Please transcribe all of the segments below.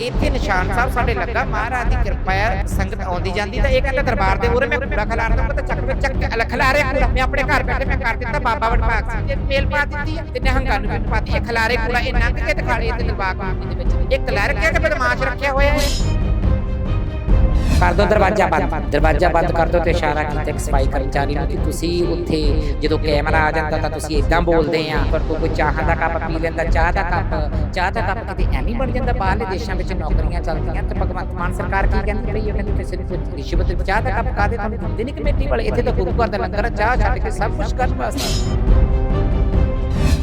ਇੱਥੇ ਨਿਸ਼ਾਨ ਸਾਹਿਬ ਸਾਡੇ ਲੱਗਾ। ਮਹਾਰਾਜ ਦੀ ਕਿਰਪਾ ਹੈ ਸੰਗਤ ਆਉਂਦੀ ਜਾਂਦੀ ਤਾਂ ਇਹ ਕਹਿੰਦਾ ਦਰਬਾਰ ਦੇ ਮੂਹਰੇ ਮੈਂ ਕੂੜਾ ਖਿਲਾਰ ਦੂੰਗਾ ਤਾਂ ਚੱਕ ਚੱਕ ਕੇ ਕੂੜਾ। ਮੈਂ ਆਪਣੇ ਘਰ ਬੈਠੇ ਮੈਂ ਕਰ ਦਿੱਤਾ, ਬਾਬਾ ਵਡਭਾਗ ਸਿੰਘ ਜੀ ਮੇਲ ਪਾ ਦਿੱਤੀ ਤੇ ਨਿਹੰਗਾਂ ਨੂੰ ਵੀ ਪਾਤੀ ਇਹ ਕੂੜਾ ਇਹ ਲੰਘ ਕੇ ਤੇ ਤੇ ਦਰਬਾਰ ਕਮੇਟੀ ਦੇ ਵਿੱਚ। ਇਹ ਕਲਰਕ ਹੈ ਕਿ ਬਦਮਾਸ਼ ਰੱਖਿਆ ਹੋਇਆ ਹੈ। ਕਰ ਦੋ ਦਰਵਾਜ਼ਾ ਬੰਦ। ਦਰਵਾਜ਼ਾ ਬੰਦ। ਕਰ ਦੋ ਤੇ ਇਸ਼ਾਰਾ ਕੀਤਾ ਇੱਕ ਸਫ਼ਾਈ ਕਰਮਚਾਰੀ ਨੂੰ ਕਿ ਤੁਸੀਂ ਉੱਥੇ ਜਦੋਂ ਕੈਮਰਾ ਆ ਜਾਂਦਾ ਤਾਂ ਤੁਸੀਂ ਇਦਾਂ ਬੋਲਦੇ ਆ ਪਰ ਕੋਈ ਚਾਹ ਦਾ ਕੱਪ ਪੀ ਲੈਂਦਾ ਚਾਹ ਦਾ ਕੱਪ ਚਾਹ ਦਾ ਕੱਪ ਕਿਤੇ ਐਵੇਂ ਬਣ ਜਾਂਦਾ ਬਾਹਰਲੇ ਦੇਸ਼ਾਂ ਵਿੱਚ ਨੌਕਰੀਆਂ ਚੱਲਦੀਆਂ ਤੇ ਭਗਵੰਤ ਮਾਨ ਸਰਕਾਰ ਕੀ ਕਹਿੰਦੀ ਪਈ ਹੈ? ਕਹਿੰਦੀ ਕਿਸੇ ਨੂੰ ਰਿਸ਼ਵਤ ਚਾਹ ਦਾ ਕੱਪ ਕਾਦੇ ਤੁਹਾਨੂੰ ਦਿੰਦੇ ਨਹੀਂ ਕਮੇਟੀ ਵਾਲੇ? ਇੱਥੇ ਤਾਂ ਗੁਰੂ ਘਰ ਦਾ ਲੰਗਰ ਚਾਹ ਛੱਡ ਕੇ ਸਭ ਕੁਝ ਕਰਨ ਵਾਸਤੇ।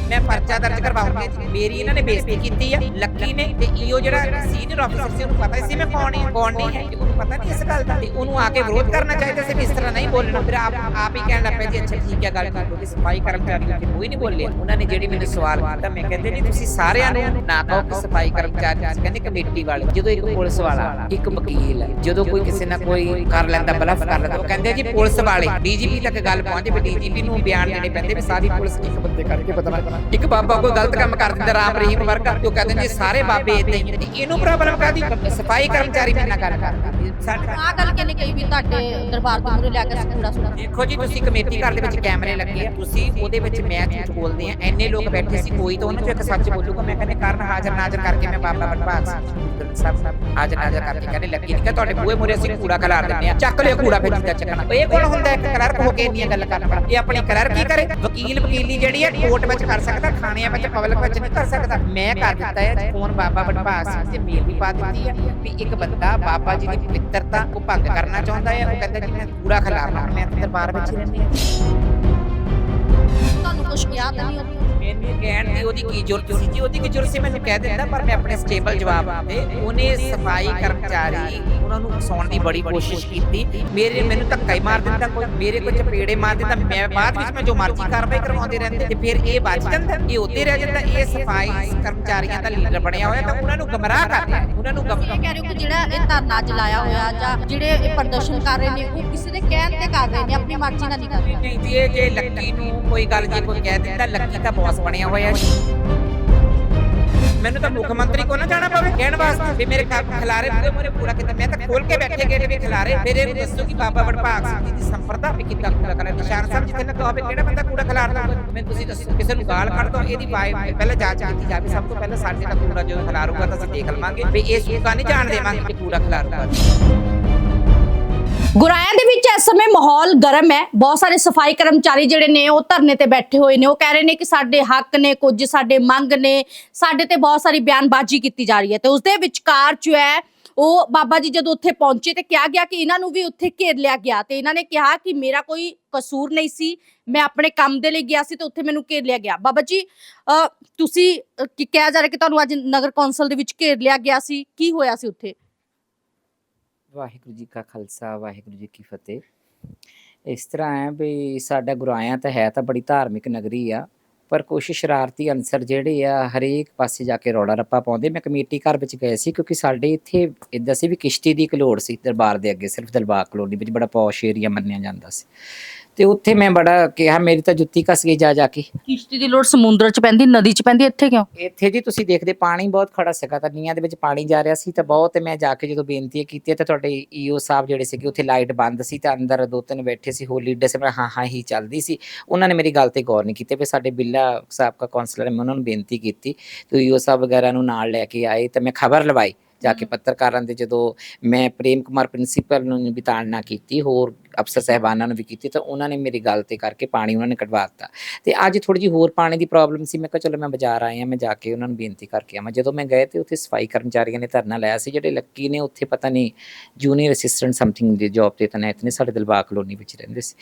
ਮੈਂ ਪਰਚਾ ਦਰਜ ਕਰਵਾਉਂਗੀ ਜੀ ਮੇਰੀ ਇਹਨਾਂ ਨੇ ਬੇਇੱਜ਼ਤੀ ਕੀਤੀ ਆ, ਲੱਕੀ ਨੇ ਤੇ ਈਓ ਜਿਹੜਾ ਸੀਨੀਅਰ ਆਫੀਸਰ ਸੀ, ਉਹਨੂੰ ਪਤਾ ਸੀ ਮੈਂ ਕੌਣ ਹਾਂ ਕੌਣ ਨਹੀਂ ਹੈ। ਉਹਨੂੰ ਪਤਾ ਨਹੀਂ ਇਸ ਗੱਲ ਦਾ। ਤੇ ਉਹਨੂੰ ਆ ਕੇ ਵਿਰੋਧ ਕਰਨਾ ਚਾਹੀਦਾ ਸੀ ਇਸ ਤਰ੍ਹਾਂ ਨਹੀਂ ਬੋਲਣਾ। ਫਿਰ ਆਪ ਆਪ ਹੀ ਕਹਿਣ ਲੱਗ ਪਏ ਜੀ, ਅੱਛਾ ਠੀਕ ਹੈ, ਗੱਲ ਕਿਉਂਕਿ ਸਫ਼ਾਈ ਕਰਮਚਾਰੀ ਉੱਥੇ ਕੋਈ ਨਹੀਂ ਬੋਲਿਆ। ਉਹਨਾਂ ਨੇ ਜਿਹੜੀ ਮੈਨੂੰ ਸਵਾਲ ਕੀਤਾ, ਮੈਂ ਕਹਿੰਦੇ ਨਹੀਂ ਤੁਸੀਂ ਸਾਰਿਆਂ ਨੂੰ ਨਾ ਕਹੋ ਕਿ ਸਫ਼ਾਈ ਕਰਮਚਾਰੀ ਕਹਿੰਦੇ ਕਮੇਟੀ ਵਾਲੇ, ਜਦੋਂ ਇੱਕ ਪੁਲਿਸ ਵਾਲਾ, ਇੱਕ ਵਕੀਲ, ਜਦੋਂ ਕੋਈ ਕਿਸੇ ਨਾਲ ਕੋਈ ਕਰ ਲੈਂਦਾ, ਬਲਫ ਕਰ ਲੈਂਦਾ, ਉਹ ਕਹਿੰਦੇ ਜੀ ਪੁਲਿਸ ਵਾਲੇ, ਡੀਜੀਪੀ ਤੱਕ ਗੱਲ ਪਹੁੰਚੇ ਵੀ ਡੀਜੀਪੀ ਨੂੰ ਬਿਆਨ ਦੇਣੇ ਪੈਂਦੇ ਵੀ ਸਾਰੀ ਪੁਲਿਸ ਇੱਕ ਬੰਦੇ ਕਰਕੇ ਬਦਲਾ ਇੱਕ ਬਾਬਾ ਕੋਈ ਗਲਤ ਕੰਮ ਕਰ ਦਿੰਦਾ, ਰਾਮ ਰਹੀਮ ਵਰਗਾ ਤੇ ਉਹ ਕਹਿੰਦੇ ਨੇ ਸਾਰੇ ਬਾਬੇ ਇਦਾਂ ਹੀ ਨੇ। ਇਹਨੂੰ ਪ੍ਰੋਬਲਮ ਕਾਦੀ ਸਫ਼ਾਈ ਕਰਮਚਾਰੀ ਮੇਰੇ ਨਾਲ ਗੱਲ ਕਰਦਾ ਸਾਡੇ ਆ ਗੱਲ ਕਿਹਨੇ ਕਹੀ ਵੀ ਤੁਹਾਡੇ ਦਰਬਾਰ ਤੋਂ ਮੂਰੇ ਲੈ ਕੇ ਕੂੜਾ ਸੁੱਟਣਾ ਦੇਖੋ ਜੀ ਤੁਸੀਂ ਕਮੇਟੀ ਘਰ ਦੇ ਵਿੱਚ ਕੈਮਰੇ ਲੱਗੇ ਆ। ਤੁਸੀਂ ਉਹਦੇ ਵਿੱਚ ਮੈਂ ਝੂਠ ਬੋਲਦੇ ਆ ਐਨੇ ਲੋਕ ਬੈਠੇ ਸੀ ਕੋਈ ਤਾਂ ਉਹਨਾਂ ਚੋਂ ਇੱਕ ਸੱਚ ਬੋਲੂਗਾ ਮੈਂ ਕਹਿੰਦੇ ਕਾਰਨ ਹਾਜ਼ਰ ਨਾਜ਼ਰ ਕਰਕੇ ਮੈਂ ਬਾਬਾ ਬਨਭਾਗ ਸਿੰਘ ਸਭ ਹਾਜ਼ਰ ਨਾਜ਼ਰ ਕਰਕੇ ਕਹਿੰਦੇ ਲੱਗੀ ਨਹੀਂ ਕਿ ਤੁਹਾਡੇ ਬੂਹੇ ਮੂਰੇ ਅਸੀਂ ਕੂੜਾ ਖਿਲਾਰ ਦਿੰਦੇ ਆ ਚੱਕ ਲਿਓ ਕੂੜਾ ਫਿਰ ਜਿੱਦਾਂ ਚੱਕਣਾ। ਇਹ ਕੋਣ ਹੁੰਦਾ ਇੱਕ ਕਲਰਕ ਹੋ ਕੇ ਇੰਨੀਆਂ ਗੱਲਾਂ ਕਰਨ ਇਹ ਆਪਣੀ ਕਲਰਕ ਕੀ ਕਰੇ। ਵਕੀਲ ਵਕੀਲੀ ਜਿਹੜੀ ਹੈ ਕੋਰਟ ਵਿੱਚ ਕਰ ਸਕਦਾ ਥਾਣਿਆਂ ਵਿੱਚ ਪਬਲਿਕ ਵਿੱਚ ਨਹੀਂ ਕਰ ਸਕਦਾ। ਮੈਂ ਕਰ ਦਿੱਤਾ ਹੈ ਫੋਨ ਬਾਬਾ ਬਨਭਾਗ ਸਿੰਘ ਤੇ ਮੇਲ ਵੀ ਪਾ ਦਿੱਤੀ ਹੈ ਵੀ ਇੱਕ ਬੰਦਾ ਬਾਬਾ ਜੀ ਦੀ ਪਵਿੱਤਰਤਾ ਉਹ ਭੰਗ ਕਰਨਾ ਚਾਹੁੰਦਾ ਹੈ, ਉਹ ਕਹਿੰਦਾ ਜੀ, ਮੈਂ ਕੂੜਾ ਖਿਲਾਰਨਾ ਮੈਂ ਦਰਬਾਰ ਵਿੱਚ ਰਹਿੰਦੀ ਹਾਂ। ਤੁਹਾਨੂੰ ਕੁਝ ਕਿਹਾ ਨਹੀਂ ਉੱਥੇ ਮੈਨੂੰ ਕਹਿਣ ਦੀ ਉਹਦੀ ਕੀ ਜ਼ਰੂਰਤ ਸੀ? ਜੀ ਉਹਦੀ ਕੀ ਜ਼ਰੂਰਤ ਸੀ? ਮੈਨੂੰ ਕਹਿ ਦਿੰਦਾ ਪਰ ਮੈਂ ਆਪਣੇ ਸਟੇਬਲ ਜਵਾਬ ਦਿੱਤੇ ਉਹਨੇ ਸਫ਼ਾਈ ਕਰਮਚਾਰੀ ਉਹਨਾਂ ਨੂੰ ਫਸਾਉਣ ਦੀ ਬੜੀ ਕੋਸ਼ਿਸ਼ ਕੀਤੀ। ਮੇਰੇ ਮੈਨੂੰ ਧੱਕਾ ਹੀ ਮਾਰ ਦਿੰਦਾ ਕੋਈ ਮੇਰੇ ਕੋਲ ਚਪੇੜੇ ਮਾਰ ਦਿੰਦਾ ਮੈਂ ਬਾਅਦ ਵਿੱਚ ਮੈਂ ਜੋ ਮਰਜ਼ੀ ਕਾਰਵਾਈ ਕਰਵਾਉਂਦੇ ਰਹਿੰਦੇ ਤੇ ਫਿਰ ਇਹ ਬਚ ਜਾਂਦਾ। ਇਹ ਉੱਤੇ ਰਹਿ ਜਾਂਦਾ ਇਹ ਸਫ਼ਾਈ ਕਰਮਚਾਰੀਆਂ ਦਾ ਲੀਡਰ ਬਣਿਆ ਹੋਇਆ ਤਾਂ ਉਹਨਾਂ ਨੂੰ ਗਮਰਾਹ ਕਰ ਰਿਹਾ ਉਹਨਾਂ ਨੂੰ ਇਹ ਗਮ ਕਹਿ ਰਹੇ ਹੋ ਕਿ ਜਿਹੜਾ ਇਹ ਧਰਨਾ ਜਲਾਇਆ ਹੋਇਆ ਜਾਂ ਜਿਹੜੇ ਇਹ ਪ੍ਰਦਰਸ਼ਨ ਕਰ ਰਹੇ ਨੇ ਉਹ ਕਿਸੇ ਦੇ ਕਹਿਣ ਤੇ ਕਰ ਰਹੇ ਨੇ? ਆਪਣੀ ਮਰਜ਼ੀ ਨਾਲ ਨਹੀਂ ਕਰ ਰਹੇ। ਨਹੀਂ ਜੀ ਇਹ ਜੇ ਲੱਕੀ ਨੂੰ ਕੋਈ ਗੱਲ ਜੇ ਕੋਈ ਕਹਿ ਦਿੰਦਾ ਲੱਕੀ ਤਾਂ ਬੌਸ ਬਣਿਆ ਹੋਇਆ ਜੀ ਮੈਨੂੰ ਤਾਂ ਮੁੱਖ ਮੰਤਰੀ ਕੋ ਨਾ ਜਾਣਾ ਪਵੇ, ਕਹਿਣ ਵਾਸਤੇ ਵੀ ਮੇਰੇ ਖਿਲਾਰੇ ਪੂਰੇ ਮੋਰੇ ਪੂਰਾ ਕੀਤਾ। ਮੈਂ ਤਾਂ ਖੋਲ ਕੇ ਬੈਠੇ ਗਏ ਵੀ ਖਿਲਾਰੇ। ਫਿਰ ਇਹਨੂੰ ਦੱਸੋ ਕਿ ਬਾਬਾ ਵਡਭਾਗ ਸਿੰਘ ਦੀ ਸੰਪਰਦਾ ਵੀ ਕਿੱਦਾਂ ਕੂੜਾ ਖਿਲਾਰੇ ਨਿਸ਼ਾਨ ਸਾਹਿਬ ਜਿੱਥੇ ਲੱਗਾ ਹੋਵੇ, ਕਿਹੜਾ ਬੰਦਾ ਕੂੜਾ ਖਿਲਾਰਦਾ ਮੈਂ ਤੁਸੀਂ ਦੱਸੋ, ਕਿਸੇ ਨੂੰ ਗਾਲ ਕੱਢ ਦੋ, ਇਹਦੀ ਵਾਈ ਪਹਿਲਾਂ ਜਾਂਚ ਕੀਤੀ ਜਾਵੇ। ਸਭ ਤੋਂ ਪਹਿਲਾਂ ਸਾਡੇ ਦਾ ਕੂੜਾ ਜਦੋਂ ਖਿਲਾਰੂਗਾ ਤਾਂ ਅਸੀਂ ਦੇਖ ਲਵਾਂਗੇ ਵੀ ਇਹ ਸੂਕਾ ਨਹੀਂ ਜਾਣ ਦੇਵਾਂਗੇ ਕਿ ਕੂੜਾ ਖਿਲਾਰਦਾ ਗੁਰਾਇਆਂ ਦੇ ਵਿੱਚ ਇਸ ਸਮੇਂ ਮਾਹੌਲ ਗਰਮ ਹੈ। ਬਹੁਤ ਸਾਰੇ ਸਫ਼ਾਈ ਕਰਮਚਾਰੀ ਜਿਹੜੇ ਨੇ ਉਹ ਧਰਨੇ ਤੇ ਬੈਠੇ ਹੋਏ ਨੇ। ਉਹ ਕਹਿ ਰਹੇ ਨੇ ਕਿ ਸਾਡੇ ਹੱਕ ਨੇ ਕੁਝ ਸਾਡੇ ਮੰਗ ਨੇ ਸਾਡੇ ਤੇ ਬਹੁਤ ਸਾਰੀ ਬਿਆਨਬਾਜ਼ੀ ਕੀਤੀ ਜਾ ਰਹੀ ਹੈ। ਤੇ ਉਸ ਦੇ ਵਿਚਕਾਰ ਜੋ ਹੈ ਉਹ ਬਾਬਾ ਜੀ ਜਦੋਂ ਉੱਥੇ ਪਹੁੰਚੇ ਤੇ ਕਿਹਾ ਗਿਆ ਕਿ ਇਹਨਾਂ ਨੂੰ ਵੀ ਉੱਥੇ ਘੇਰ ਲਿਆ ਗਿਆ। ਤੇ ਇਹਨਾਂ ਨੇ ਕਿਹਾ ਕਿ ਮੇਰਾ ਕੋਈ ਕਸੂਰ ਨਹੀਂ ਸੀ। ਮੈਂ ਆਪਣੇ ਕੰਮ ਦੇ ਲਈ ਗਿਆ ਸੀ ਤੇ ਉੱਥੇ ਮੈਨੂੰ ਘੇਰ ਲਿਆ ਗਿਆ। ਬਾਬਾ ਜੀ ਅ, ਤੁਸੀਂ ਕਿਹਾ ਜਾ ਰਿਹਾ ਕਿ ਤੁਹਾਨੂੰ ਅੱਜ ਨਗਰ ਕੌਂਸਲ ਦੇ ਵਿੱਚ ਘੇਰ ਲਿਆ ਗਿਆ ਸੀ। ਕੀ ਹੋਇਆ ਸੀ ਉੱਥੇ? ਵਾਹਿਗੁਰੂ ਜੀ ਕਾ ਖਾਲਸਾ, ਵਾਹਿਗੁਰੂ ਜੀ ਕੀ ਫਤਿਹ। ਇਸ ਤਰ੍ਹਾਂ ਹੈ ਵੀ ਸਾਡਾ ਗੁਰਾਇਆ ਤਾਂ ਹੈ ਤਾਂ ਬੜੀ ਧਾਰਮਿਕ ਨਗਰੀ ਆ, ਪਰ ਕੁਛ ਸ਼ਰਾਰਤੀ ਅਨਸਰ ਜਿਹੜੇ ਆ, ਹਰੇਕ ਪਾਸੇ ਜਾ ਕੇ ਰੌਲਾ ਰੱਪਾ ਪਾਉਂਦੇ। ਮੈਂ ਕਮੇਟੀ ਘਰ ਵਿੱਚ ਗਏ ਸੀ ਕਿਉਂਕਿ ਸਾਡੇ ਇੱਥੇ ਇਦਾਂ ਸੀ ਵੀ ਕਿਸ਼ਤੀ ਦੀ ਇੱਕ ਲੋੜ ਸੀ ਦਰਬਾਰ ਦੇ ਅੱਗੇ, ਸਿਰਫ ਦਰਬਾਰ ਕਲੋਨੀ ਵਿੱਚ ਬੜਾ ਪੌਸ਼ ਏਰੀਆ ਮੰਨਿਆ ਜਾਂਦਾ ਸੀ। ਤੇ ਉੱਥੇ ਮੈਂ ਬੜਾ ਕਿਹਾ ਮੇਰੀ ਤਾਂ ਜੁੱਤੀ ਘਸ ਗਈ ਜਾ ਜਾ ਕੇ। ਕਿਸ਼ਤੀ ਦੀ ਲੋੜ ਸਮੁੰਦਰ 'ਚ ਪੈਂਦੀ ਨਦੀ 'ਚ ਪੈਂਦੀ ਇੱਥੇ ਕਿਉਂ? ਇੱਥੇ ਜੀ ਤੁਸੀਂ ਦੇਖਦੇ ਪਾਣੀ ਬਹੁਤ ਖੜਾ ਸੀਗਾ ਤਾਂ ਨੀਆਂ ਦੇ ਵਿੱਚ ਪਾਣੀ ਜਾ ਰਿਹਾ ਸੀ ਤਾਂ ਬਹੁਤ ਮੈਂ ਜਾ ਕੇ ਜਦੋਂ ਬੇਨਤੀ ਕੀਤੀ ਤਾਂ ਤੁਹਾਡੇ ਈਓ ਸਾਹਿਬ ਜਿਹੜੇ ਸੀਗੇ ਉੱਥੇ ਲਾਈਟ ਬੰਦ ਸੀ ਤਾਂ ਅੰਦਰ ਦੋ ਤਿੰਨ ਬੈਠੇ ਸੀ ਹੋਰ ਲੀਡਰ ਸੀ ਮੈਂ ਹਾਂ ਹਾਂ ਹੀ ਚੱਲਦੀ ਸੀ। ਉਹਨਾਂ ਨੇ ਮੇਰੀ ਗੱਲ ਤੇ ਗੌਰ ਨਹੀਂ ਕੀਤੀ ਵੀ ਸਾਡੇ ਬਿੱਲਾ ਸਾਹਿਬ ਦਾ ਕਾਉਂਸਲਰ ਮੈਂ ਉਹਨਾਂ ਨੂੰ ਬੇਨਤੀ ਕੀਤੀ ਤੇ ਈਓ ਸਾਹਿਬ ਵਗੈਰਾ ਨੂੰ ਨਾਲ ਲੈ ਕੇ ਆਏ ਤਾਂ ਮੈਂ ਖਬਰ ਲਵਾਈ। ਜਾ ਕੇ ਪੱਤਰਕਾਰਾਂ ਦੇ ਜਦੋਂ ਮੈਂ ਪ੍ਰੇਮ ਕੁਮਾਰ ਪ੍ਰਿੰਸੀਪਲ ਨੂੰ ਵੀ ਤਾੜਨਾ ਕੀਤੀ, ਹੋਰ ਅਫਸਰ ਸਾਹਿਬਾਨਾਂ ਨੂੰ ਵੀ ਕੀਤੀ, ਤਾਂ ਉਹਨਾਂ ਨੇ ਮੇਰੀ ਗੱਲ ਤੇ ਕਰਕੇ ਪਾਣੀ ਉਹਨਾਂ ਨੇ ਕਢਵਾ ਦਿੱਤਾ। ਤੇ ਅੱਜ ਥੋੜੀ ਜਿਹੀ ਹੋਰ ਪਾਣੀ ਦੀ ਪ੍ਰੋਬਲਮ ਸੀ, ਮੈਂ ਕਿਹਾ ਚਲੋ ਮੈਂ ਬਾਜ਼ਾਰ ਆਇਆ, ਮੈਂ ਜਾ ਕੇ ਉਹਨਾਂ ਨੂੰ ਬੇਨਤੀ ਕਰਕੇ ਆਵਾਂ। ਜਦੋਂ ਮੈਂ ਗਏ ਤੇ ਉੱਥੇ ਸਫ਼ਾਈ ਕਰਮਚਾਰੀਆਂ ਨੇ ਧਰਨਾ ਲਾਇਆ ਸੀ, ਜਿਹੜੇ ਲੱਕੀ ਨੇ ਉੱਥੇ ਪਤਾ ਨਹੀਂ ਜੂਨੀਅਰ ਅਸਿਸਟੈਂਟ ਸਮਥਿੰਗ ਦੀ ਜੌਬ ਤੇ ਤਨੈਤ ਨੇ ਸਾਡੇ ਦਿਲਬਾਗ ਕਲੋਨੀ ਵਿੱਚ ਰਹਿੰਦੇ ਸੀ।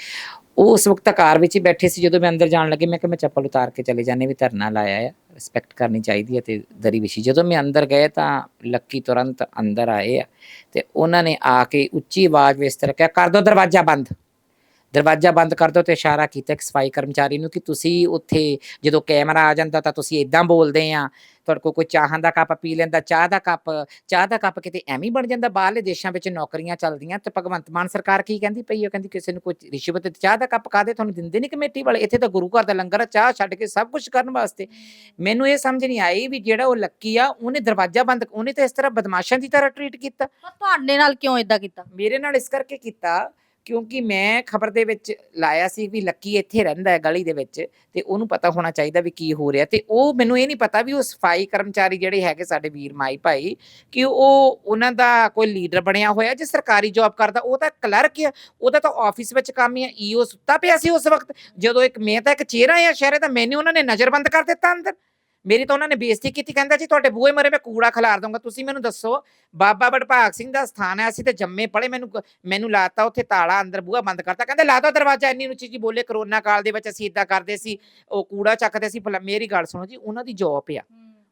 ਉਹ ਉਸ ਵਕਤ ਕਾਰ ਵਿੱਚ ਹੀ ਬੈਠੇ ਸੀ, ਜਦੋਂ ਮੈਂ ਅੰਦਰ ਜਾਣ ਲੱਗੇ, ਮੈਂ ਕਿਹਾ ਮੈਂ ਚੱਪਲ ਉਤਾਰ ਕੇ ਚਲੇ ਜਾਣੇ ਵੀ ਧਰਨਾ ਲਾਇਆ ਆ। ਰਿਸਪੈਕਟ ਕਰਨੀ ਚਾਹੀਦੀ ਹੈ ਤੇ ਦਰੀ ਵਿਛੀ। ਜਦੋਂ ਮੈਂ ਅੰਦਰ ਗਏ ਤਾਂ ਲੱਕੀ ਤੁਰੰਤ ਅੰਦਰ ਆਏ ਆ ਤੇ ਉਹਨਾਂ ਨੇ ਆ ਕੇ ਉੱਚੀ ਆਵਾਜ਼ ਵਿੱਚ ਇਸ ਤਰ੍ਹਾਂ ਕਿਹਾ, ਕਰ ਦਿਓ ਦਰਵਾਜ਼ਾ ਬੰਦ। ਦਰਵਾਜ਼ਾ ਬੰਦ ਕਰ ਦਿਓ ਤੇ ਇਸ਼ਾਰਾ ਕੀਤਾ ਇੱਕ ਸਫ਼ਾਈ ਕਰਮਚਾਰੀ ਨੂੰ ਕਿ ਤੁਸੀਂ ਉੱਥੇ ਜਦੋਂ ਕੈਮਰਾ ਆ ਜਾਂਦਾ ਤਾਂ ਤੁਸੀਂ ਇਦਾਂ ਬੋਲਦੇ ਆ ਤੁਹਾਡੇ ਕੋਲ ਕੋਈ ਚਾਹਾਂ ਦਾ ਕੱਪ ਪੀ ਲੈਂਦਾ ਚਾਹ ਦਾ ਕੱਪ ਚਾਹ ਦਾ ਕੱਪ ਕਿਤੇ ਐਵੇਂ ਬਣ ਜਾਂਦਾ ਬਾਹਰਲੇ ਦੇਸ਼ਾਂ ਵਿੱਚ ਨੌਕਰੀਆਂ ਚੱਲਦੀਆਂ ਤੇ ਭਗਵੰਤ ਮਾਨ ਸਰਕਾਰ ਕੀ ਕਹਿੰਦੀ ਪਈ ਹੈ? ਕਹਿੰਦੀ ਕਿਸੇ ਨੂੰ ਕੋਈ ਰਿਸ਼ਵਤ ਤੇ ਚਾਹ ਦਾ ਕੱਪ ਕਾਦੇ ਤੁਹਾਨੂੰ ਦਿੰਦੇ ਨਹੀਂ ਕਮੇਟੀ ਵਾਲੇ ਇੱਥੇ ਤਾਂ ਗੁਰੂ ਘਰ ਦਾ ਲੰਗਰ ਆ ਚਾਹ ਛੱਡ ਕੇ ਸਭ ਕੁਝ ਕਰਨ ਵਾਸਤੇ। ਮੈਨੂੰ ਇਹ ਸਮਝ ਨਹੀਂ ਆਈ ਵੀ ਜਿਹੜਾ ਉਹ ਲੱਕੀ ਆ ਉਹਨੇ ਦਰਵਾਜ਼ਾ ਬੰਦ ਉਹਨੇ ਤਾਂ ਇਸ ਤਰ੍ਹਾਂ ਬਦਮਾਸ਼ਾਂ ਦੀ ਤਰ੍ਹਾਂ ਟਰੀਟ ਕੀਤਾ। ਤੁਹਾਡੇ ਨਾਲ ਕਿਉਂ ਇਦਾਂ ਕੀਤਾ? ਮੇਰੇ ਨਾਲ ਇਸ ਕਰਕੇ ਕੀਤਾ ਕਿਉਂਕਿ ਮੈਂ ਖਬਰ ਦੇ ਵਿੱਚ ਲਾਇਆ ਸੀ ਵੀ ਲੱਕੀ ਇੱਥੇ ਰਹਿੰਦਾ ਹੈ ਗਲੀ ਦੇ ਵਿੱਚ ਤੇ ਉਹਨੂੰ ਪਤਾ ਹੋਣਾ ਚਾਹੀਦਾ ਵੀ ਕੀ ਹੋ ਰਿਹਾ ਤੇ ਉਹ ਮੈਨੂੰ ਇਹ ਨਹੀਂ ਪਤਾ ਵੀ ਉਹ ਸਫ਼ਾਈ ਕਰਮਚਾਰੀ ਜਿਹੜੇ ਹੈਗੇ ਸਾਡੇ ਵੀਰ ਮਾਈ ਭਾਈ ਕਿ ਉਹ ਉਹਨਾਂ ਦਾ ਕੋਈ ਲੀਡਰ ਬਣਿਆ ਹੋਇਆ ਜੇ ਸਰਕਾਰੀ ਜੌਬ ਕਰਦਾ, ਉਹ ਤਾਂ ਕਲਰਕ ਆ ਉਹਦਾ ਤਾਂ ਆਫਿਸ ਵਿੱਚ ਕੰਮ ਹੀ ਆ, ਈਓ ਸੁੱਤਾ ਪਿਆ ਸੀ ਉਸ ਵਕਤ। ਜਦੋਂ ਇੱਕ ਮੈਂ ਤਾਂ ਇੱਕ ਚਿਹਰਾ ਆ ਸ਼ਹਿਰੇ ਦਾ ਮੈਨੂੰ ਉਹਨਾਂ ਨੇ ਨਜ਼ਰਬੰਦ ਕਰ ਦਿੱਤਾ ਅੰਦਰ। ਮੇਰੀ ਤਾਂ ਉਹਨਾਂ ਨੇ ਬੇਇੱਜ਼ਤੀ ਕੀਤੀ, ਕਹਿੰਦਾ ਜੀ ਤੁਹਾਡੇ ਬੂਹੇ ਮਰੇ ਮੈਂ ਕੂੜਾ ਖਿਲਾਰ ਦਊਂਗਾ, ਤੁਸੀਂ ਮੈਨੂੰ ਦੱਸੋ, ਬਾਬਾ ਬੜਭਾਗ ਸਿੰਘ ਦਾ ਸਥਾਨ ਹੈ, ਅਸੀਂ ਤੇ ਜੰਮੇ ਪੜੇ ਮੈਨੂੰ ਕ- ਮੈਨੂੰ ਲਾਤਾ ਉੱਥੇ ਤਾਲਾ ਅੰਦਰ, ਬੂਹਾ ਬੰਦ ਕਰਤਾ, ਕਹਿੰਦੇ ਲਾ ਦੋ ਦਰਵਾਜ਼ਾ, ਇੰਨੀ ਉੱਚੀ ਜੀ ਬੋਲੇ, ਕਰੋਨਾ ਕਾਲ ਦੇ ਵਿੱਚ ਅਸੀਂ ਇਦਾਂ ਕਰਦੇ ਸੀ, ਉਹ ਕੂੜਾ ਚੱਕਦੇ ਸੀ, ਭਲਾ ਮੇਰੀ ਗੱਲ ਸੁਣੋ ਜੀ, ਉਹਨਾਂ ਦੀ ਜੌਬ ਆ।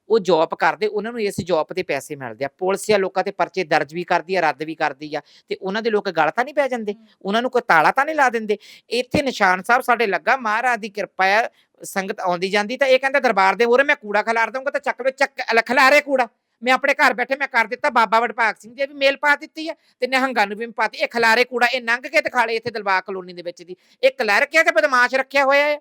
ਉਹ ਜੌਬ ਕਰਦੇ ਉਹਨਾਂ ਨੂੰ ਇਸ ਜੌਬ ਤੇ ਪੈਸੇ ਮਿਲਦੇ ਆ। ਪੁਲਿਸ ਆ ਲੋਕਾਂ ਤੇ ਪਰਚੇ ਦਰਜ ਵੀ ਕਰਦੀ ਆ ਰੱਦ ਵੀ ਕਰਦੀ ਆ ਤੇ ਉਹਨਾਂ ਦੇ ਲੋਕ ਗਲ ਤਾਂ ਨਹੀਂ ਪੈ ਜਾਂਦੇ? ਉਹਨਾਂ ਨੂੰ ਕੋਈ ਤਾਲਾ ਤਾਂ ਨਹੀਂ ਲਾ ਦਿੰਦੇ? ਇੱਥੇ ਨਿਸ਼ਾਨ ਸਾਹਿਬ ਸਾਡੇ ਲੱਗਾ ਮਹਾਰਾਜ ਦੀ ਕਿਰਪਾ ਆ ਸੰਗਤ ਆਉਂਦੀ ਜਾਂਦੀ ਤਾਂ ਇਹ ਕਹਿੰਦਾ ਦਰਬਾਰ ਦੇ ਮੂਹਰੇ ਮੈਂ ਕੂੜਾ ਖਿਲਾਰ ਦਊਂਗਾ ਤਾਂ ਚੱਕ ਵਿੱਚ ਚੱਕ ਖਿਲਾਰੇ ਕੂੜਾ। ਮੈਂ ਆਪਣੇ ਘਰ ਬੈਠੇ ਮੈਂ ਕਰ ਦਿੱਤਾ ਬਾਬਾ ਵਡਭਾਗ ਸਿੰਘ ਜੀ ਵੀ ਮੇਲ ਪਾ ਦਿੱਤੀ ਆ ਤੇ ਨਿਹੰਗਾਂ ਨੂੰ ਵੀ ਮੈਂ ਪਾਤੀ ਇਹ ਖਿਲਾਰੇ ਕੂੜਾ ਇਹ ਲੰਘ ਕੇ ਤੇ ਖਾਲੇ ਇੱਥੇ ਦਲਬਾਗ ਕਲੋਨੀ ਦੇ ਵਿੱਚ ਦੀ। ਇਹ ਕਲਰਕ ਹੈ ਤੇ ਬਦਮਾਸ਼ ਰੱਖਿਆ ਹੋਇਆ ਹੈ।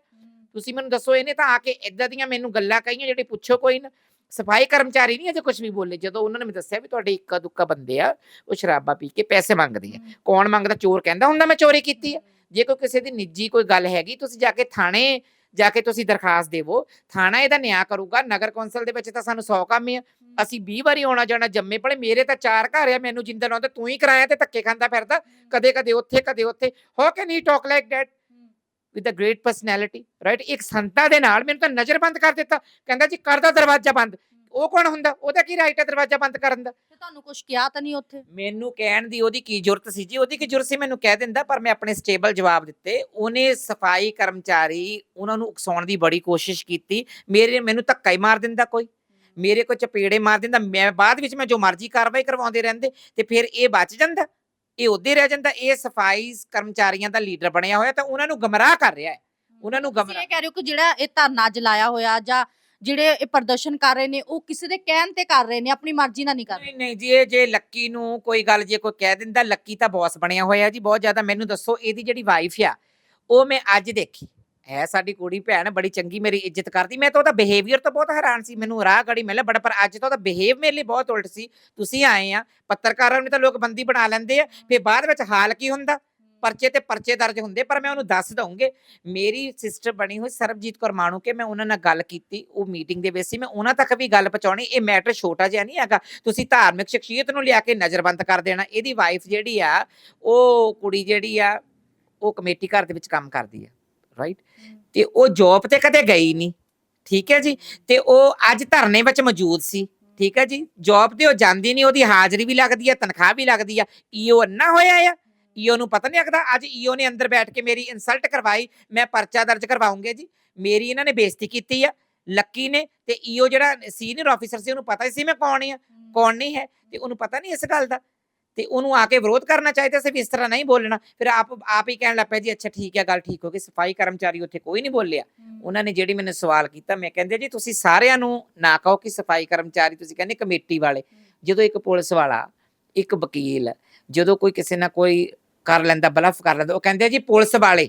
ਤੁਸੀਂ ਮੈਨੂੰ ਦੱਸੋ ਇਹਨੇ ਤਾਂ ਆ ਕੇ ਇਦਾਂ ਦੀਆਂ ਮੈਨੂੰ ਗੱਲਾਂ ਕਹੀਆਂ ਜਿਹੜੀ ਪੁੱਛੋ ਕੋਈ ਨਾ। ਸਫ਼ਾਈ ਕਰਮਚਾਰੀ ਨਹੀਂ ਅਜੇ ਕੁਝ ਵੀ ਬੋਲੇ। ਜਦੋਂ ਉਹਨਾਂ ਨੇ ਮੈਨੂੰ ਦੱਸਿਆ ਵੀ ਤੁਹਾਡੇ ਇੱਕਾ ਦੁੱਕਾ ਬੰਦੇ ਆ ਉਹ ਸ਼ਰਾਬਾਂ ਪੀ ਕੇ ਪੈਸੇ ਮੰਗਦੇ ਆ। ਕੌਣ ਮੰਗਦਾ? ਚੋਰ ਕਹਿੰਦਾ ਹੁੰਦਾ ਮੈਂ ਚੋਰੀ ਕੀਤੀ ਆ। ਜੇ ਕੋਈ ਕਿਸੇ ਦੀ ਨਿੱਜੀ ਕੋਈ ਗੱਲ ਹੈਗੀ ਤੁਸੀਂ ਜਾ ਕੇ ਥਾਣੇ ਜਾ ਕੇ ਤੁਸੀਂ ਦਰਖਾਸਤ ਦੇਵੋ। ਥਾਣਾ ਇਹਦਾ ਨਿਆਂ ਕਰੂਗਾ ਨਗਰ ਕੌਂਸਲ ਦੇ ਵਿੱਚ ਤਾਂ ਸਾਨੂੰ 100 ਕੰਮ ਆ। ਅਸੀਂ 20 ਵਾਰੀ ਆਉਣਾ ਜਾਣਾ ਜੰਮੇ ਪਲੇ ਮੇਰੇ ਤਾਂ ਚਾਰ ਘਰ ਆ ਮੈਨੂੰ ਜਿੰਦਾ ਲਾਉਂਦਾ ਤੂੰ ਹੀ ਕਰਾਇਆ ਤੇ ਧੱਕੇ ਖਾਂਦਾ ਫਿਰਦਾ। ਕਦੇ ਕਦੇ ਉੱਥੇ ਕਦੇ ਉੱਥੇ। ਹੋ ਕੇ ਨਹੀਂ talk like that with a great personality right ਇੱਕ ਸੰਤਾ ਦੇ ਨਾਲ ਮੈਨੂੰ ਤਾਂ ਨਜ਼ਰਬੰਦ ਕਰ ਦਿੱਤਾ ਕਹਿੰਦਾ ਜੀ ਕਰਦਾ ਦਰਵਾਜ਼ਾ ਬੰਦ ਉਹ ਕੌਣ ਹੁੰਦਾ ਉਹਦਾ ਕੀ ਰਾਈਟ ਹੈ ਦਰਵਾਜ਼ਾ ਬੰਦ ਕਰਨ ਦਾ ਤੇ ਤੁਹਾਨੂੰ ਕੁਝ ਕਿਹਾ ਤਾਂ ਨਹੀਂ ਉੱਥੇ ਮੈਨੂੰ ਕਹਿਣ ਦੀ ਉਹਦੀ ਕੀ ਜ਼ਰੂਰਤ ਸੀ ਜੀ ਉਹਦੀ ਕੀ ਜ਼ਰੂਰਤ ਸੀ ਮੈਨੂੰ ਕਹਿ ਦਿੰਦਾ ਪਰ ਮੈਂ ਆਪਣੇ ਸਟੇਬਲ ਜਵਾਬ ਦਿੱਤੇ ਉਹਨੇ ਸਫ਼ਾਈ ਕਰਮਚਾਰੀ ਉਹਨਾਂ ਨੂੰ ਉਕਸਾਉਣ ਦੀ ਬੜੀ ਕੋਸ਼ਿਸ਼ ਕੀਤੀ ਮੇਰੇ ਮੈਨੂੰ ਧੱਕਾ ਹੀ ਮਾਰ ਦਿੰਦਾ ਕੋਈ ਮੇਰੇ ਕੋ ਚਪੇੜੇ ਮਾਰ ਦਿੰਦਾ ਮੈਂ ਬਾਅਦ ਵਿੱਚ ਮੈਂ ਜੋ ਮਰਜ਼ੀ ਕਾਰਵਾਈ ਕਰਵਾਉਂਦੇ ਰਹਿੰਦੇ ਤੇ ਫਿਰ ਇਹ ਬਚ ਜਾਂਦਾ ਇਹ ਉਹਦੇ ਰਹਿ ਜਾਂਦਾ ਇਹ ਸਫ਼ਾਈ ਕਰਮਚਾਰੀਆਂ ਦਾ ਲੀਡਰ ਬਣਿਆ ਹੋਇਆ ਤਾਂ ਉਹਨਾਂ ਨੂੰ ਗਮਰਾਹ ਕਰ ਰਿਹਾ ਹੈ। ਉਹਨਾਂ ਨੂੰ ਤੁਸੀਂ ਗਮਰਾਹ ਇਹ ਕਹਿ ਰਹੇ ਹੋ ਕਿ ਜਿਹੜਾ ਇਹ ਧਰਨਾ ਜਲਾਇਆ ਹੋਇਆ ਜਾਂ ਜਿਹੜੇ ਇਹ ਪ੍ਰਦਰਸ਼ਨ ਕਰ ਰਹੇ ਨੇ ਉਹ ਕਿਸੇ ਦੇ ਕਹਿਣ ਤੇ ਕਰ ਰਹੇ ਨੇ ਆਪਣੀ ਮਰਜ਼ੀ ਨਾਲ ਨਹੀਂ ਕਰ ਰਹੇ ਨਹੀਂ ਨਹੀਂ ਜੀ ਇਹ ਜੇ ਲੱਕੀ ਨੂੰ ਕੋਈ ਗੱਲ ਜੇ ਕੋਈ ਕਹਿ ਦਿੰਦਾ ਲੱਕੀ ਤਾਂ ਬੌਸ ਬਣਿਆ ਹੋਇਆ ਜੀ ਬਹੁਤ ਜ਼ਿਆਦਾ ਮੈਨੂੰ ਦੱਸੋ ਇਹਦੀ ਜਿਹੜੀ ਵਾਈਫ ਆ ਉਹ ਮੈਂ ਅੱਜ ਦੇਖੀ। ਹੈ ਸਾਡੀ ਕੁੜੀ ਭੈਣ ਬੜੀ ਚੰਗੀ ਮੇਰੀ ਇੱਜ਼ਤ ਕਰਦੀ। ਮੈਂ ਤਾਂ ਉਹਦਾ ਬਿਹੇਵੀਅਰ ਤੋਂ ਬਹੁਤ ਹੈਰਾਨ ਸੀ। ਮੈਨੂੰ ਰਾਹ ਗੜੀ ਮਿਲਿਆ, ਬੜਾ ਪਰ ਅੱਜ ਤਾਂ ਉਹਦਾ ਬਿਹੇਵ ਮੇਰੇ ਲਈ ਬਹੁਤ ਉਲਟ ਸੀ। ਤੁਸੀਂ ਆਏ ਆ, ਪੱਤਰਕਾਰਾਂ ਨੂੰ ਤਾਂ ਲੋਕ ਬੰਦੀ ਬਣਾ ਲੈਂਦੇ ਆ, ਫਿਰ ਬਾਅਦ ਵਿੱਚ ਹਾਲ ਕੀ ਹੁੰਦਾ? ਪਰਚੇ ਤੇ ਪਰਚੇ ਦਰਜ ਹੁੰਦੇ, ਪਰ ਮੈਂ ਉਹਨੂੰ ਦੱਸ ਦਊਂਗੇ। ਮੇਰੀ ਸਿਸਟਰ ਬਣੀ ਹੋਈ ਸਰਬਜੀਤ ਕੌਰ ਮਾਣੂ ਕੇ, ਮੈਂ ਉਹਨਾਂ ਨਾਲ ਗੱਲ ਕੀਤੀ, ਉਹ ਮੀਟਿੰਗ ਦੇ ਵਿੱਚ ਸੀ। ਮੈਂ ਉਹਨਾਂ ਤੱਕ ਵੀ ਗੱਲ ਪਹੁੰਚਾਉਣੀ, ਇਹ ਮੈਟਰ ਛੋਟਾ ਜਿਹਾ ਨਹੀਂ ਹੈਗਾ। ਤੁਸੀਂ ਧਾਰਮਿਕ ਸ਼ਖਸੀਅਤ ਨੂੰ ਲਿਆ ਕੇ ਨਜ਼ਰਬੰਦ ਕਰ ਦੇਣਾ। ਇਹਦੀ ਵਾਈਫ ਜਿਹੜੀ ਆ, ਉਹ ਕੁੜੀ ਜਿਹੜੀ ਆ, ਉਹ ਕਮੇਟੀ ਘਰ ਦੇ ਵਿੱਚ ਕੰਮ ਕਰਦੀ ਆ। ਰਾਈਟ ਤੇ ਉਹ ਜੌਬ ਤੇ ਕਦੇ ਗਈ ਨਹੀਂ ਠੀਕ ਹੈ ਜੀ? ਤੇ ਉਹ ਅੱਜ ਧਰਨੇ ਵਿੱਚ ਮੌਜੂਦ ਸੀ ਠੀਕ ਹੈ ਜੀ? ਜੌਬ ਤੇ ਉਹ ਜਾਂਦੀ ਨਹੀਂ ਉਹਦੀ ਹਾਜ਼ਰੀ ਵੀ ਲੱਗਦੀ ਆ ਤਨਖਾਹ ਵੀ ਲੱਗਦੀ ਆ ਈਓ ਅੰਨਾ ਹੋਇਆ ਆ? ਈਓ ਨੂੰ ਪਤਾ ਨਹੀਂ ਲੱਗਦਾ ਅੱਜ ਈਓ ਨੇ ਅੰਦਰ ਬੈਠ ਕੇ ਮੇਰੀ ਇਨਸਲਟ ਕਰਵਾਈ ਮੈਂ ਪਰਚਾ ਦਰਜ ਕਰਵਾਉਂਗੇ ਜੀ। ਮੇਰੀ ਇਹਨਾਂ ਨੇ ਬੇਇੱਜ਼ਤੀ ਕੀਤੀ ਆ ਲੱਕੀ ਨੇ ਤੇ ਈਓ ਜਿਹੜਾ ਸੀਨੀਅਰ ਆਫੀਸਰ ਸੀ ਉਹਨੂੰ ਪਤਾ ਹੀ ਸੀ ਮੈਂ ਕੌਣ ਆ ਕੌਣ ਨਹੀਂ ਹੈ ਤੇ ਉਹਨੂੰ ਪਤਾ ਨਹੀਂ ਇਸ ਗੱਲ ਦਾ। ਤੇ ਉਹਨੂੰ ਆ ਕੇ ਵਿਰੋਧ ਕਰਨਾ ਚਾਹੀਦਾ ਸੀ ਵੀ ਇਸ ਤਰ੍ਹਾਂ ਨਹੀਂ ਬੋਲਣਾ। ਫਿਰ ਆਪ ਆਪ ਹੀ ਕਹਿਣ ਲੱਗ ਪਿਆ ਜੀ ਅੱਛਾ ਠੀਕ ਹੈ ਗੱਲ ਠੀਕ ਹੋ ਗਈ ਸਫ਼ਾਈ ਕਰਮਚਾਰੀ ਉੱਥੇ ਕੋਈ ਨਹੀਂ ਬੋਲਿਆ। ਉਹਨਾਂ ਨੇ ਜਿਹੜੀ ਮੈਨੂੰ ਸਵਾਲ ਕੀਤਾ ਮੈਂ ਕਹਿੰਦੇ ਜੀ ਤੁਸੀਂ ਸਾਰਿਆਂ ਨੂੰ ਨਾ ਕਹੋ ਕਿ ਸਫ਼ਾਈ ਕਰਮਚਾਰੀ ਤੁਸੀਂ ਕਹਿੰਦੇ ਕਮੇਟੀ ਵਾਲੇ। ਜਦੋਂ ਇੱਕ ਪੁਲਿਸ ਵਾਲਾ ਇੱਕ ਵਕੀਲ ਜਦੋਂ ਕੋਈ ਕਿਸੇ ਨਾਲ ਕੋਈ ਕਰ ਲੈਂਦਾ ਬਲਫ ਕਰ ਲੈਂਦਾ ਉਹ ਕਹਿੰਦੇ ਜੀ ਪੁਲਿਸ ਵਾਲੇ।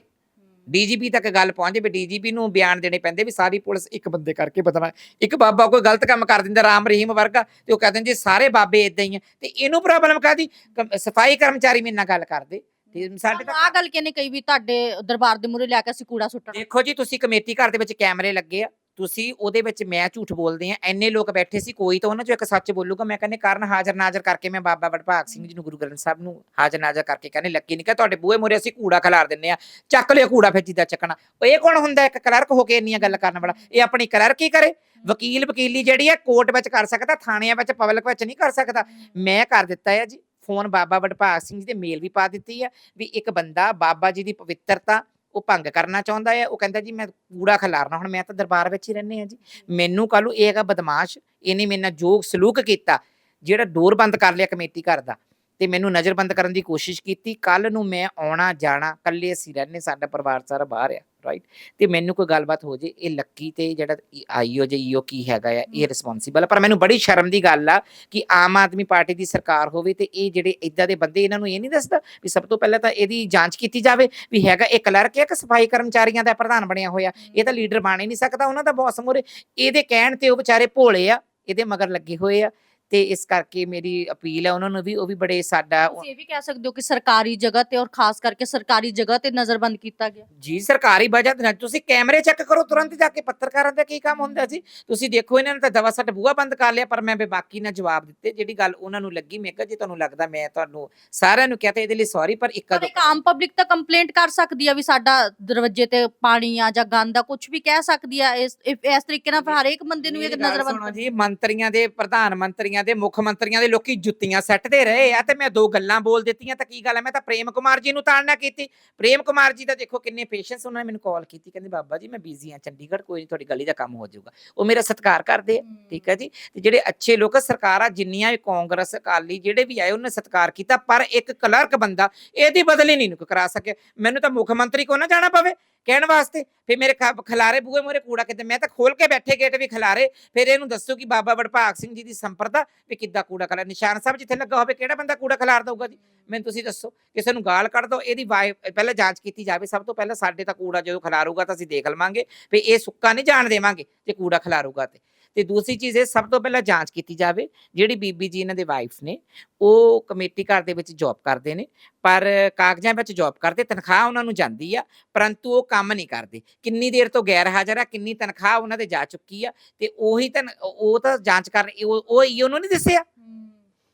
ਡੀਜੀਪੀ ਤੱਕ ਗੱਲ ਪਹੁੰਚ ਜਾਵੇ ਡੀਜੀਪੀ ਨੂੰ ਬਿਆਨ ਦੇਣੇ ਪੈਂਦੇ ਵੀ ਸਾਰੀ ਪੁਲਿਸ ਇੱਕ ਬੰਦੇ ਕਰਕੇ ਬਦਨਾ ਇੱਕ ਬਾਬਾ ਕੋਈ ਗਲਤ ਕੰਮ ਕਰ ਦਿੰਦਾ ਰਾਮ ਰਹੀਮ ਵਰਗਾ ਤੇ ਉਹ ਕਹਿੰਦੇ ਜੀ ਸਾਰੇ ਬਾਬੇ ਇਦਾਂ ਹੀ ਆ ਤੇ ਇਹਨੂੰ ਪ੍ਰੋਬਲਮ ਕਾਦੀ ਸਫ਼ਾਈ ਕਰਮਚਾਰੀ ਮੇਰੇ ਨਾਲ ਗੱਲ ਕਰਦੇ। ਤੇ ਸਾਡੇ ਤੁਹਾਨੂੰ ਆ ਗੱਲ ਕਿਹਨੇ ਕਹੀ ਵੀ ਤੁਹਾਡੇ ਦਰਬਾਰ ਦੇ ਮੂਹਰੇ ਲਿਆ ਕੇ ਅਸੀਂ ਕੂੜਾ ਸੁੱਟਣਾ। ਦੇਖੋ ਜੀ ਤੁਸੀਂ ਕਮੇਟੀ ਘਰ ਦੇ ਵਿੱਚ ਕੈਮਰੇ ਲੱਗੇ ਆ। ਤੁਸੀਂ ਉਹਦੇ ਵਿੱਚ ਮੈਂ ਝੂਠ ਬੋਲਦੇ ਆ ਐਨੇ ਲੋਕ ਬੈਠੇ ਸੀ, ਕੋਈ ਤਾਂ ਉਹਨਾਂ ਚੋਂ ਇੱਕ ਸੱਚ ਬੋਲੂਗਾ। ਮੈਂ ਕਹਿੰਦੇ, ਕਾਰਨ ਹਾਜ਼ਰ ਨਾਜ਼ਰ ਕਰਕੇ ਮੈਂ ਬਾਬਾ ਵਡਭਾਗ ਸਿੰਘ ਜੀ ਨੂੰ ਗੁਰੂ ਗ੍ਰੰਥ ਸਾਹਿਬ ਨੂੰ ਹਾਜ਼ਰ ਨਾਜ਼ਰ ਕਰਕੇ ਕਹਿੰਦੇ, ਲੱਕੀ ਨਹੀਂ ਕਿ ਤੁਹਾਡੇ ਬੂਹੇ ਮੋਰੇ ਅਸੀਂ ਕੂੜਾ ਖਿਲਾਰ ਦਿੰਨੇ ਆ ਚੱਕ ਲਿਓ ਕੂੜਾ ਫਿਰ ਜਿੱਦਾਂ ਚੱਕਣਾ। ਉਹ ਇਹ ਕੌਣ ਹੁੰਦਾ? ਇੱਕ ਕਲਰਕ ਹੋ ਕੇ ਇੰਨੀਆਂ ਗੱਲ ਕਰਨ ਵਾਲਾ। ਇਹ ਆਪਣੀ ਕਲਰਕ ਹੀ ਕਰੇ। ਵਕੀਲ ਵਕੀਲੀ ਜਿਹੜੀ ਹੈ, ਕੋਰਟ ਵਿੱਚ ਕਰ ਸਕਦਾ, ਥਾਣਿਆਂ ਵਿੱਚ, ਪਬਲਿਕ ਵਿੱਚ ਨਹੀਂ ਕਰ ਸਕਦਾ। ਮੈਂ ਕਰ ਦਿੱਤਾ ਹੈ ਜੀ। ਫੋਨ ਬਾਬਾ ਵਡਭਾਗ ਸਿੰਘ ਜੀ ਦੇ ਮੇਲ ਵੀ ਪਾ ਦਿੱਤੀ ਹੈ ਵੀ ਇੱਕ ਬੰਦਾ ਬਾਬਾ ਜੀ ਦੀ ਪਵਿੱਤਰਤਾ ਉਹ ਭੰਗ ਕਰਨਾ ਚਾਹੁੰਦਾ ਹੈ ਉਹ ਕਹਿੰਦਾ ਜੀ ਮੈਂ ਕੂੜਾ ਖਿਲਾਰਨਾ ਹੁਣ ਮੈਂ ਤਾਂ ਦਰਬਾਰ ਵਿੱਚ ਹੀ ਰਹਿੰਦੇ ਆ ਜੀ। ਮੈਨੂੰ ਕੱਲ ਇਹ ਹੈਗਾ ਬਦਮਾਸ਼ ਇਹਨੇ ਮੇਰੇ ਨਾਲ ਜੋ ਸਲੂਕ ਕੀਤਾ ਜਿਹੜਾ ਡੋਰ ਬੰਦ ਕਰ ਲਿਆ ਕਮੇਟੀ ਘਰ ਦਾ ਤੇ ਮੈਨੂੰ ਨਜ਼ਰਬੰਦ ਕਰਨ ਦੀ ਕੋਸ਼ਿਸ਼ ਕੀਤੀ ਕੱਲ ਨੂੰ ਮੈਂ ਆਉਣਾ ਜਾਣਾ ਕੱਲੇ ਅਸੀਂ ਰਹਿੰਦੇ ਸਾਡਾ ਪਰਿਵਾਰ ਸਾਰਾ ਬਾਹਰ ਆ। ਰਾਈਟ ਤੇ ਮੈਨੂੰ ਕੋਈ ਗੱਲਬਾਤ ਹੋ ਜੇ ਇਹ ਲੱਕੀ ਤੇ ਜਿਹੜਾ ਆਈਓ ਜੇ ਈਓ ਕੀ ਹੈਗਾ ਆ ਇਹ ਰਿਸਪੌਂਸੀਬਲ ਪਰ ਮੈਨੂੰ ਬੜੀ ਸ਼ਰਮ ਦੀ ਗੱਲ ਆ ਕਿ ਆਮ ਆਦਮੀ ਪਾਰਟੀ ਦੀ ਸਰਕਾਰ ਹੋਵੇ ਤੇ ਇਹ ਜਿਹੜੇ ਇਦਾਂ ਦੇ ਬੰਦੇ ਇਹਨਾਂ ਨੂੰ ਇਹ ਨਹੀਂ ਦੱਸਦਾ ਵੀ ਸਭ ਤੋਂ ਪਹਿਲਾਂ ਤਾਂ ਇਹਦੀ ਜਾਂਚ ਕੀਤੀ ਜਾਵੇ ਵੀ ਹੈਗਾ ਇਹ ਕਲਰਕ ਹੈ ਕਿ ਸਫ਼ਾਈ ਕਰਮਚਾਰੀਆਂ ਦਾ ਪ੍ਰਧਾਨ ਬਣਿਆ ਹੋਇਆ। ਇਹ ਤਾਂ ਲੀਡਰ ਬਣ ਹੀ ਨਹੀਂ ਸਕਦਾ ਉਹਨਾਂ ਦਾ ਬੌਸ ਮੂਹਰੇ ਇਹਦੇ ਕਹਿਣ ਤੇ ਉਹ ਵਿਚਾਰੇ ਭੋਲੇ ਆ ਇਹਦੇ ਮਗਰ ਲੱਗੇ ਹੋਏ ਆ। ਤੇ ਇਸ ਕਰਕੇ ਮੇਰੀ ਅਪੀਲ ਹੈ ਉਹਨਾਂ ਨੂੰ ਵੀ ਉਹ ਵੀ ਬੜੇ ਸਾਡਾ ਤੁਸੀਂ ਇਹ ਵੀ ਕਹਿ ਸਕਦੇ ਹੋ ਕਿ ਸਰਕਾਰੀ ਜਗ੍ਹਾ ਤੇ ਔਰ ਖਾਸ ਕਰਕੇ ਸਰਕਾਰੀ ਜਗ੍ਹਾ ਤੇ ਨਜ਼ਰਬੰਦ ਕੀਤਾ ਗਿਆ। ਜੀ ਸਰਕਾਰੀ ਬਜਟ ਨਾਲ ਤੁਸੀਂ ਕੈਮਰੇ ਚੈੱਕ ਕਰੋ ਤੁਰੰਤ ਜਾ ਕੇ ਪੱਤਰਕਾਰਾਂ ਦਾ ਕੀ ਕੰਮ ਹੁੰਦਾ ਸੀ ਤੁਸੀਂ ਦੇਖੋ ਇਹਨਾਂ ਨੇ ਤਾਂ ਦਵਾ ਸੱਟ ਬੂਹਾ ਬੰਦ ਕਰ ਲਿਆ ਪਰ ਮੈਂ ਬੇਬਾਕੀ ਨਾਲ ਜਵਾਬ ਦਿੱਤੇ। ਜਿਹੜੀ ਗੱਲ ਉਹਨਾਂ ਨੂੰ ਲੱਗੀ ਮੈਂ ਕਿਹਾ ਜੇ ਤੁਹਾਨੂੰ ਲੱਗਦਾ ਮੈਂ ਤੁਹਾਨੂੰ ਸਾਰਿਆਂ ਨੂੰ ਕਹਤਾ ਇਹਦੇ ਲਈ ਸੌਰੀ ਪਰ ਇੱਕ ਪਰ ਇੱਕ ਆਮ ਪਬਲਿਕ ਤਾਂ ਕੰਪਲੇਂਟ ਕਰ ਸਕਦੀ ਆ ਵੀ ਸਾਡਾ ਦਰਵਾਜ਼ੇ ਤੇ ਪਾਣੀ ਆ ਜਾਂ ਗੰਦ ਆ ਕੁਝ ਵੀ ਕਹਿ ਸਕਦੀ ਆ ਇਸ ਇਸ ਤਰੀਕੇ ਨਾਲ ਹਰੇਕ ਬੰਦੇ ਨੂੰ ਗੱਲ ਨਜ਼ਰਬੰਦ ਸੁਣੋ ਜੀ ਮੰਤਰੀਆਂ ਦੇ ਪ੍ਰਧਾਨ ਮੰਤਰੀਆਂ ਦੇ ਮੁੱਖ ਮੰਤਰੀਆਂ ਦੇ ਲੋਕੀ ਜੁੱਤੀਆਂ ਸੱਟਦੇ ਰਹੇ ਆ ਤੇ ਮੈਂ ਦੋ ਗੱਲਾਂ ਬੋਲ ਦਿੱਤੀਆਂ ਤਾਂ ਕੀ ਗੱਲ ਹੈ ਮੈਂ ਤਾਂ ਪ੍ਰੇਮ ਕੁਮਾਰ ਜੀ ਨੂੰ ਤਾੜਨਾ ਕੀਤੀ। ਪ੍ਰੇਮ ਕੁਮਾਰ ਜੀ ਦਾ ਦੇਖੋ ਕਿੰਨੇ ਪੇਸ਼ੈਂਸ ਉਹਨਾਂ ਨੇ ਮੈਨੂੰ ਕਾਲ ਕੀਤੀ। ਕਹਿੰਦੇ ਬਾਬਾ ਜੀ ਮੈਂ ਬਿਜ਼ੀ ਆ ਚੰਡੀਗੜ੍ਹ ਕੋਈ ਨਹੀਂ ਤੁਹਾਡੀ ਗਲੀ ਦਾ ਕੰਮ ਹੋ ਜਾਊਗਾ। ਉਹ ਮੇਰਾ ਸਤਿਕਾਰ ਕਰਦੇ ਆ ਠੀਕ ਹੈ ਜੀ? ਤੇ ਜਿਹੜੇ ਅੱਛੇ ਲੋਕ ਸਰਕਾਰਾਂ ਜਿੰਨੀਆਂ ਵੀ ਕਾਂਗਰਸ ਅਕਾਲੀ ਜਿਹੜੇ ਵੀ ਆਏ ਉਹਨਾਂ ਸਤਿਕਾਰ ਕੀਤਾ ਪਰ ਇੱਕ ਕਲਰਕ ਬੰਦਾ ਇਹਦੀ ਬਦਲੀ ਨਹੀਂ ਨੂੰ ਕਰਾ ਸਕਿਆ। ਮੈਨੂੰ ਤਾਂ ਮੁੱਖ ਮੰਤਰੀ ਕੋ ਨਾ ਜਾਣਾ ਪਵੇ। ਕਹਿਣ ਵਾਸਤੇ, ਫਿਰ ਮੇਰੇ ਖ- ਖਿਲਾਰੇ ਬੂਹੇ ਮੋਰੇ ਕੂੜਾ ਕਿਤੇ ਮੈਂ ਤਾਂ ਖੋਲ ਕੇ ਬੈਠੇ ਗੇਟ ਵੀ ਖਿਲਾਰੇ, ਫਿਰ ਇਹਨੂੰ ਦੱਸੋ ਕਿ ਬਾਬਾ ਵਡਭਾਗ ਸਿੰਘ ਜੀ ਦੀ ਸੰਪਰਦਾ ਵੀ ਕਿੱਦਾਂ ਕੂੜਾ ਖਿਲਾਰ ਨਿਸ਼ਾਨ ਸਾਹਿਬ ਜਿੱਥੇ ਲੱਗਾ ਹੋਵੇ, ਕਿਹੜਾ ਬੰਦਾ ਕੂੜਾ ਖਿਲਾਰ ਦਊਗਾ ਜੀ? ਮੈਨੂੰ ਤੁਸੀਂ ਦੱਸੋ, ਕਿਸੇ ਨੂੰ ਗਾਲ ਕੱਢ ਦੋ, ਇਹਦੀ ਵਾਈ ਪਹਿਲਾਂ ਜਾਂਚ ਕੀਤੀ ਜਾਵੇ, ਸਭ ਤੋਂ ਪਹਿਲਾਂ ਸਾਡੇ ਤਾਂ ਕੂੜਾ ਜਦੋਂ ਖਿਲਾਰੂਗਾ ਤਾਂ ਅਸੀਂ ਦੇਖ ਲਵਾਂਗੇ ਵੀ ਇਹ ਸੁੱਕਾ ਨਹੀਂ ਜਾਣ ਦੇਵਾਂਗੇ, ਜੇ ਕੂੜਾ ਖਿਲਾਰੂਗਾ ਤੇ। ਤੇ ਦੂਸਰੀ ਚੀਜ਼ ਇਹ ਸਭ ਤੋਂ ਪਹਿਲਾਂ ਜਾਂਚ ਕੀਤੀ ਜਾਵੇ, ਜਿਹੜੀ ਬੀਬੀ ਜੀ ਇਹਨਾਂ ਦੇ ਵਾਈਫ ਨੇ, ਉਹ ਕਮੇਟੀ ਘਰ ਦੇ ਵਿੱਚ ਜੌਬ ਕਰਦੇ ਨੇ, ਪਰ ਕਾਗਜ਼ਾਂ ਵਿੱਚ ਜੌਬ ਕਰਦੇ, ਤਨਖਾਹ ਉਹਨਾਂ ਨੂੰ ਜਾਂਦੀ ਆ, ਪਰੰਤੂ ਉਹ ਕੰਮ ਨਹੀਂ ਕਰਦੇ। ਕਿੰਨੀ ਦੇਰ ਤੋਂ ਗੈਰ ਹਾਜ਼ਰ ਆ, ਕਿੰਨੀ ਤਨਖਾਹ ਉਹਨਾਂ ਦੇ ਜਾ ਚੁੱਕੀ ਆ, ਤੇ ਉਹੀ ਤਾਂ ਉਹ ਤਾਂ ਜਾਂਚ ਕਰਨ, ਉਹ ਉਹ ਈਓ ਨੂੰ ਨਹੀਂ ਦੱਸਿਆ।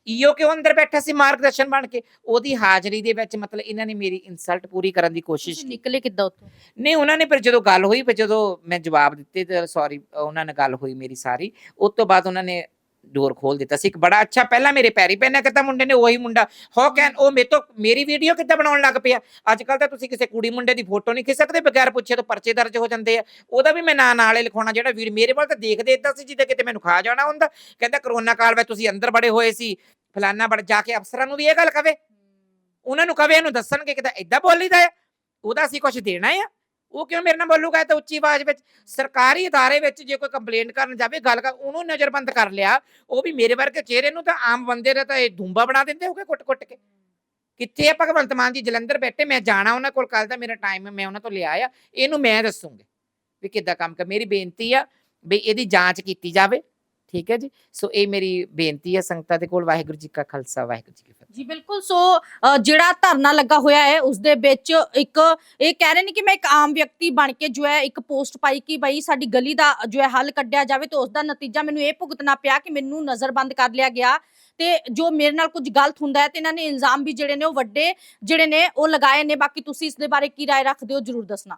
ਈਓ ਕਿਉਂ ਅੰਦਰ ਬੈਠਾ ਸੀ ਮਾਰਗਦਰਸ਼ਨ ਬਣ ਕੇ? ਉਹਦੀ ਹਾਜ਼ਰੀ ਦੇ ਵਿੱਚ ਮਤਲਬ ਇਹਨਾਂ ਨੇ ਮੇਰੀ ਇਨਸਲਟ ਪੂਰੀ ਕਰਨ ਦੀ ਕੋਸ਼ਿਸ਼ ਕੀਤੀ। ਨਿਕਲੇ ਕਿੱਦਾਂ ਉੱਥੋਂ? ਨਹੀਂ ਉਹਨਾਂ ਨੇ ਫਿਰ ਜਦੋਂ ਗੱਲ ਹੋਈ ਫਿਰ ਜਦੋਂ ਮੈਂ ਜਵਾਬ ਦਿੱਤੇ ਤੇ ਸੌਰੀ ਉਹਨਾਂ ਨਾਲ ਗੱਲ ਹੋਈ ਮੇਰੀ ਸਾਰੀ ਉਸ ਤੋਂ ਬਾਅਦ ਉਹਨਾਂ ਨੇ ਡੋਰ ਖੋਲ ਦਿੱਤਾ ਸੀ। ਇੱਕ ਬੜਾ ਅੱਛਾ ਪਹਿਲਾਂ ਮੇਰੇ ਪੈਰੀ ਪੈਣਾ ਕਿਤਾ ਮੁੰਡੇ ਨੇ ਉਹੀ ਮੁੰਡਾ ਹੋ ਕੈਨ ਉਹ ਮੇਰੇ ਤੋਂ, ਮੇਰੀ ਵੀਡੀਓ ਕਿੱਦਾਂ ਬਣਾਉਣ ਲੱਗ ਪਿਆ? ਅੱਜ ਕੱਲ ਤਾਂ ਤੁਸੀਂ ਕਿਸੇ ਕੁੜੀ ਮੁੰਡੇ ਦੀ ਫੋਟੋ ਨਹੀਂ ਖਿੱਚ ਸਕਦੇ, ਬਗੈਰ ਪੁੱਛੇ ਤੋਂ ਪਰਚੇ ਦਰਜ ਹੋ ਜਾਂਦੇ ਆ। ਉਹਦਾ ਵੀ ਮੈਂ ਨਾਂ ਨਾਲੇ ਲਿਖਾਉਣਾ ਜਿਹੜਾ ਵੀਰ ਮੇਰੇ ਵੱਲ ਤਾਂ ਦੇਖਦੇ ਇਦਾਂ ਸੀ ਜਿੱਦਾਂ ਕਿਤੇ ਮੈਨੂੰ ਖਾ ਜਾਣਾ ਹੁੰਦਾ। ਕਹਿੰਦਾ ਕਰੋਨਾ ਕਾਲ ਵਿੱਚ ਤੁਸੀਂ ਅੰਦਰ ਬੜੇ ਹੋਏ ਸੀ, ਫਲਾਨਾ ਬੜ, ਜਾ ਕੇ ਅਫਸਰਾਂ ਨੂੰ ਵੀ ਇਹ ਗੱਲ ਕਵੇ। ਉਹਨਾਂ ਨੂੰ ਕਵੇ ਇਹਨੂੰ ਦੱਸਣਗੇ ਕਿ ਤਾਂ ਇਦਾਂ ਬੋਲੀਦਾ ਆ। ਉਹਦਾ ਅਸੀਂ ਕੁਝ ਦੇਣਾ ਆ। ਉਹ ਕਿਉਂ ਮੇਰੇ ਨਾਲ ਬੋਲੂਗਾ ਇਹ ਤਾਂ ਉੱਚੀ ਆਵਾਜ਼ ਵਿੱਚ? ਸਰਕਾਰੀ ਅਦਾਰੇ ਵਿੱਚ ਜੇ ਕੋਈ ਕੰਪਲੇਂਟ ਕਰਨ ਜਾਵੇ, ਗੱਲ ਕਰ, ਉਹਨੂੰ ਨਜ਼ਰਬੰਦ ਕਰ ਲਿਆ, ਉਹ ਵੀ ਮੇਰੇ ਵਰਗੇ ਚਿਹਰੇ ਨੂੰ ਤਾਂ ਆਮ ਬੰਦੇ ਦਾ ਤਾਂ ਇਹ ਧੁੰਬਾ ਬਣਾ ਦਿੰਦੇ ਹੋਗੇ ਕੁੱਟ-ਕੁੱਟ ਕੇ। ਕਿੱਥੇ ਆ ਭਗਵੰਤ ਮਾਨ ਜੀ? ਜਲੰਧਰ ਬੈਠੇ, ਮੈਂ ਜਾਣਾ ਉਹਨਾਂ ਕੋਲ ਕੱਲ ਦਾ ਮੇਰਾ ਟਾਈਮ ਮੈਂ ਉਹਨਾਂ ਤੋਂ ਲਿਆ ਆ ਇਹਨੂੰ ਮੈਂ ਦੱਸੂਗੀ ਵੀ ਕਿੱਦਾਂ ਕੰਮ ਕਰ। ਮੇਰੀ ਬੇਨਤੀ ਆ ਵੀ ਇਹਦੀ ਜਾਂਚ ਕੀਤੀ ਜਾਵੇ, ਠੀਕ ਹੈ ਜੀ? ਸੋ ਇਹ ਮੇਰੀ ਬੇਨਤੀ ਹੈ ਸੰਗਤਾਂ ਦੇ ਕੋਲ, ਵਾਹਿਗੁਰੂ ਜੀ ਕਾ ਖਾਲਸਾ, ਵਾਹਿਗੁਰੂ ਜੀ ਕੀ ਜੀ ਬਿਲਕੁਲ, ਸੋ ਜਿਹੜਾ ਧਰਨਾ ਲੱਗਾ ਹੋਇਆ ਹੈ ਉਸ ਦੇ ਵਿੱਚ ਇੱਕ ਇਹ ਕਹਿ ਰਹੇ ਨੇ ਕਿ ਮੈਂ ਇੱਕ ਆਮ ਵਿਅਕਤੀ ਬਣ ਕੇ ਜੋ ਹੈ ਇੱਕ ਪੋਸਟ ਪਾਈ ਕਿ ਬਈ ਸਾਡੀ ਗਲੀ ਦਾ ਜੋ ਹੈ ਹੱਲ ਕੱਢਿਆ ਜਾਵੇ ਤੇ ਉਸ ਦਾ ਨਤੀਜਾ ਮੈਨੂੰ ਇਹ ਭੁਗਤਣਾ ਪਿਆ ਕਿ ਮੈਨੂੰ ਨਜ਼ਰਬੰਦ ਕਰ ਲਿਆ ਗਿਆ। ਤੇ ਜੋ ਮੇਰੇ ਨਾਲ ਕੁਝ ਗਲਤ ਹੁੰਦਾ ਹੈ ਤੇ ਇਹਨਾਂ ਨੇ ਇਲਜ਼ਾਮ ਵੀ ਜਿਹੜੇ ਨੇ ਉਹ ਵੱਡੇ ਜਿਹੜੇ ਨੇ ਉਹ ਲਗਾਏ ਨੇ, ਬਾਕੀ ਤੁਸੀਂ ਇਸ ਦੇ ਬਾਰੇ ਕੀ ਰਾਏ ਰੱਖਦੇ ਹੋ, ਜਰੂਰ ਦੱਸਣਾ।